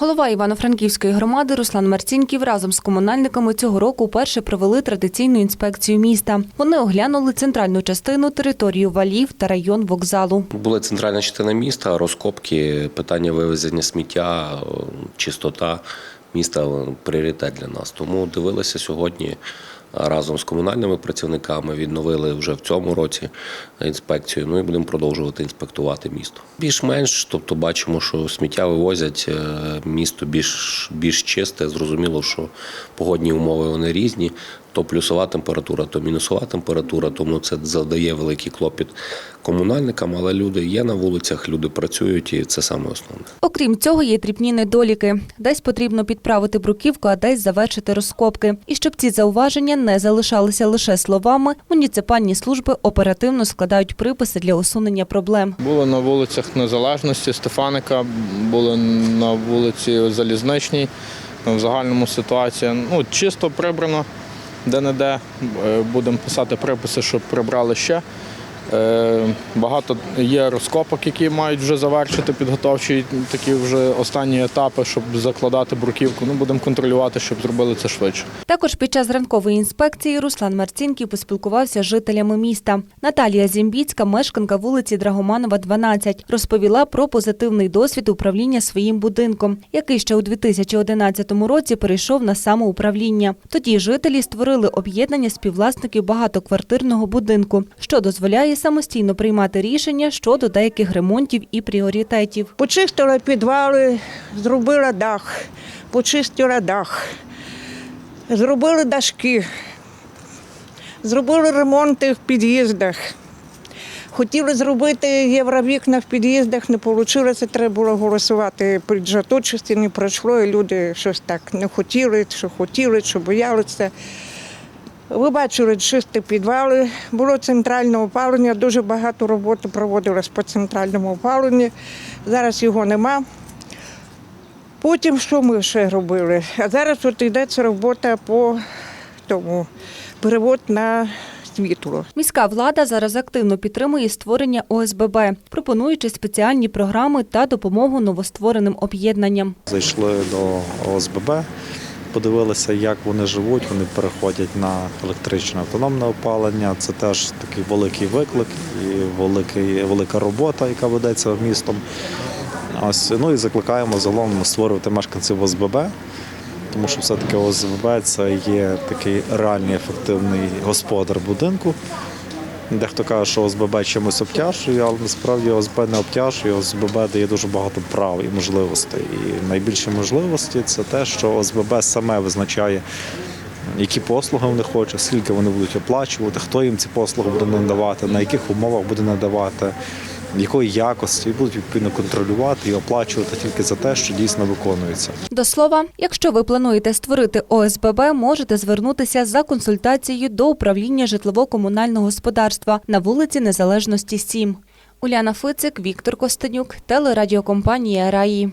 Голова Івано-Франківської громади Руслан Марцінків разом з комунальниками цього року вперше провели традиційну інспекцію міста. Вони оглянули центральну частину, територію валів та район вокзалу. Була центральна частина міста, розкопки, питання вивезення сміття, чистота міста пріоритет для нас. Тому дивилися сьогодні разом з комунальними працівниками, відновили вже в цьому році інспекцію. Ну і будемо продовжувати інспектувати місто. Більш-менш, тобто бачимо, що сміття вивозять, е, місто більш, більш чисте. Зрозуміло, що погодні умови вони різні. То плюсова температура, то мінусова температура, тому це завдає великий клопіт комунальникам, але люди є на вулицях, люди працюють, і це саме основне. Окрім цього, є дрібні недоліки. Десь потрібно підправити бруківку, а десь завершити розкопки. І щоб ці зауваження не залишалися лише словами, муніципальні служби оперативно складають приписи для усунення проблем. Було на вулицях Незалежності, Стефаника, було на вулиці Залізничній. В загальному ситуація ну, чисто прибрано, де-не-де. Е, Будемо писати приписи, щоб прибрали ще. Е, Багато є розкопок, які мають вже завершити підготовчі такі вже останні етапи, щоб закладати бруківку. Ну, будемо контролювати, щоб зробили це швидше. Також під час ранкової інспекції Руслан Марцінків поспілкувався з жителями міста. Наталія Зімбіцька, мешканка вулиці Драгоманова, 12, розповіла про позитивний досвід управління своїм будинком, який ще у 2011 році перейшов на самоуправління. Тоді жителі створили об'єднання співвласників багатоквартирного будинку, що дозволяє самостійно приймати рішення щодо деяких ремонтів і пріоритетів. Почистила підвали, зробила дах, почистила дах, зробили дашки, зробили ремонти в під'їздах. Хотіли зробити євровікна в під'їздах, не вийшло, це треба було голосувати. Бюджеточості не пройшло, і люди щось так не хотіли, що хотіли, що боялися. Ви бачили чисті підвали, було центральне опалення, дуже багато роботи проводилось по центральному опаленню. Зараз його нема. Потім що ми ще робили? А зараз от йдеться робота по тому перевод на світло. Міська влада зараз активно підтримує створення ОСББ, пропонуючи спеціальні програми та допомогу новоствореним об'єднанням. Зайшли до ОСББ, подивилися, як вони живуть. Вони переходять на електричне автономне опалення. Це теж такий великий виклик і великий, велика робота, яка ведеться містом. Ось ну і закликаємо загалом створювати мешканців ОСББ. Тому що все-таки ОСББ це є такий реальний ефективний господар будинку. Дехто каже, що ОСББ чимось обтяжує, але насправді ОСББ не обтяжує, ОСББ дає дуже багато прав і можливостей. І найбільші можливості це те, що ОСББ саме визначає, які послуги вони хочуть, скільки вони будуть оплачувати, хто їм ці послуги буде надавати, на яких умовах буде надавати, якої якості, і будуть відповідно контролювати і оплачувати тільки за те, що дійсно виконується. До слова, якщо ви плануєте створити ОСББ, можете звернутися за консультацією до управління житлово-комунального господарства на вулиці Незалежності 7. Уляна Фицик, Віктор Костенюк, телерадіокомпанія Раї.